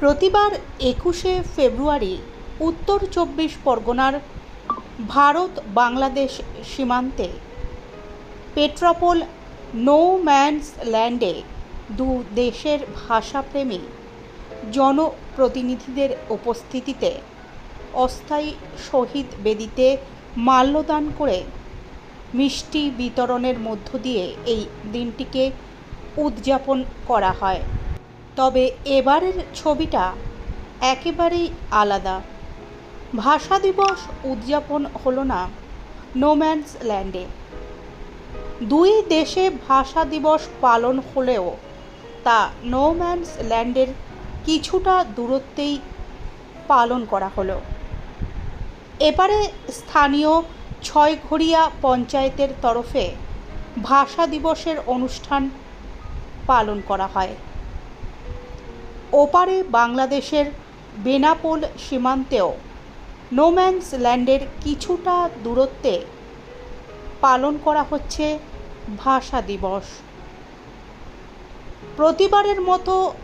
প্রতিবার একুশে ফেব্রুয়ারি উত্তর চব্বিশ পরগনার ভারত বাংলাদেশ সীমান্তে পেট্রাপোল নো ম্যানস ল্যান্ডে দু দেশের ভাষাপ্রেমী জনপ্রতিনিধিদের উপস্থিতিতে অস্থায়ী শহীদ বেদিতে মাল্যদান করে মিষ্টি বিতরণের মধ্য দিয়ে এই দিনটিকে উদযাপন করা হয়। তবে এবারের ছবিটা একেবারেই আলাদা। ভাষা দিবস উদযাপন হলো না নোম্যান্স ল্যান্ডে দুই দেশে ভাষা দিবস পালন হলেও তা নোম্যান্স ল্যান্ডের কিছুটা দূরত্বেই পালন করা হলো। এবারে স্থানীয় ছয়ঘড়িয়া পঞ্চায়েতের তরফে ভাষা দিবসের অনুষ্ঠান পালন করা হয়। ওপারে বাংলাদেশের বেনাপোল সীমান্তেও নোম্যান্স ল্যান্ডের কিছুটা দূরত্বে পালন করা হচ্ছে ভাষা দিবস। প্রতিবারের মতো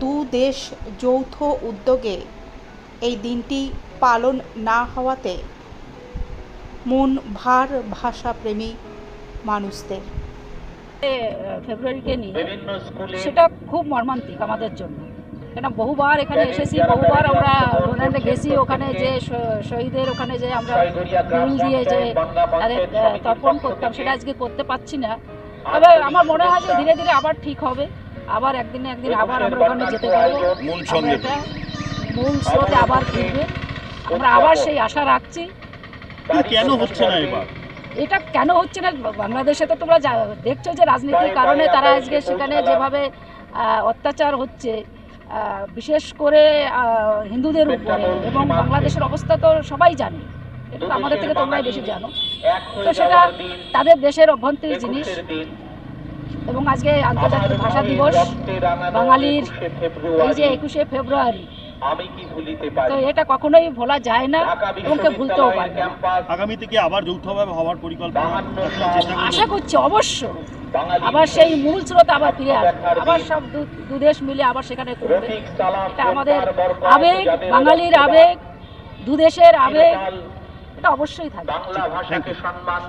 দু দেশ যৌথ উদ্যোগে এই দিনটি পালন না হওয়াতে মন ভার ভাষাপ্রেমী মানুষদের। ফেব্রুয়ারিকে নিয়ে সেটা খুব মর্মান্তিক আমাদের জন্য। কেন বহুবার এখানে এসেছি বহুবার আমরা ডোনাল্ডে গেছি ওখানে যে শহীদের ওখানে যে আমরা ফুল দিয়ে যে তাদের তর্পণ করতাম সেটা আজকে করতে পারছি না। তবে আমার মনে হয় যে ধীরে ধীরে আবার ঠিক হবে। আবার একদিন একদিন আবার আমরা ওখানে যেতে পারব। মূল স্রোতে আবার ফিরবে। আমরা আবার সেই আশা রাখছি। কেন হচ্ছে না এবার? এটা কেন হচ্ছে না? বাংলাদেশে তো তোমরা দেখছ যে রাজনীতির কারণে তারা আজকে সেখানে যেভাবে অত্যাচার হচ্ছে। বিশেষ করে হিন্দুদের উপরে এবং বাংলাদেশের অবস্থা তো সবাই জানে। এটা তো আমাদের থেকে তোমরাই বেশি জানো। তো সেটা তাদের দেশের অভ্যন্তরীণ জিনিস। এবং আজকে আন্তর্জাতিক ভাষা দিবস বাঙালির এই যে একুশে ফেব্রুয়ারি। তো এটা কখনোই ভোলা যায় না এবং ভুলতেও পারবে আগামীতে কি আবার যৌথভাবে হওয়ার পরিকল্পনা? আশা করছি অবশ্য আবার সেই মূল স্রোত আবার ফিরে আসবে। আবার সব দুদেশ মিলে আবার সেখানে করবে এটা আমাদের আবেগ বাঙালির আবেগ দুদেশের আবেগ এটা অবশ্যই থাকবে। বাংলা ভাষাকে সম্মান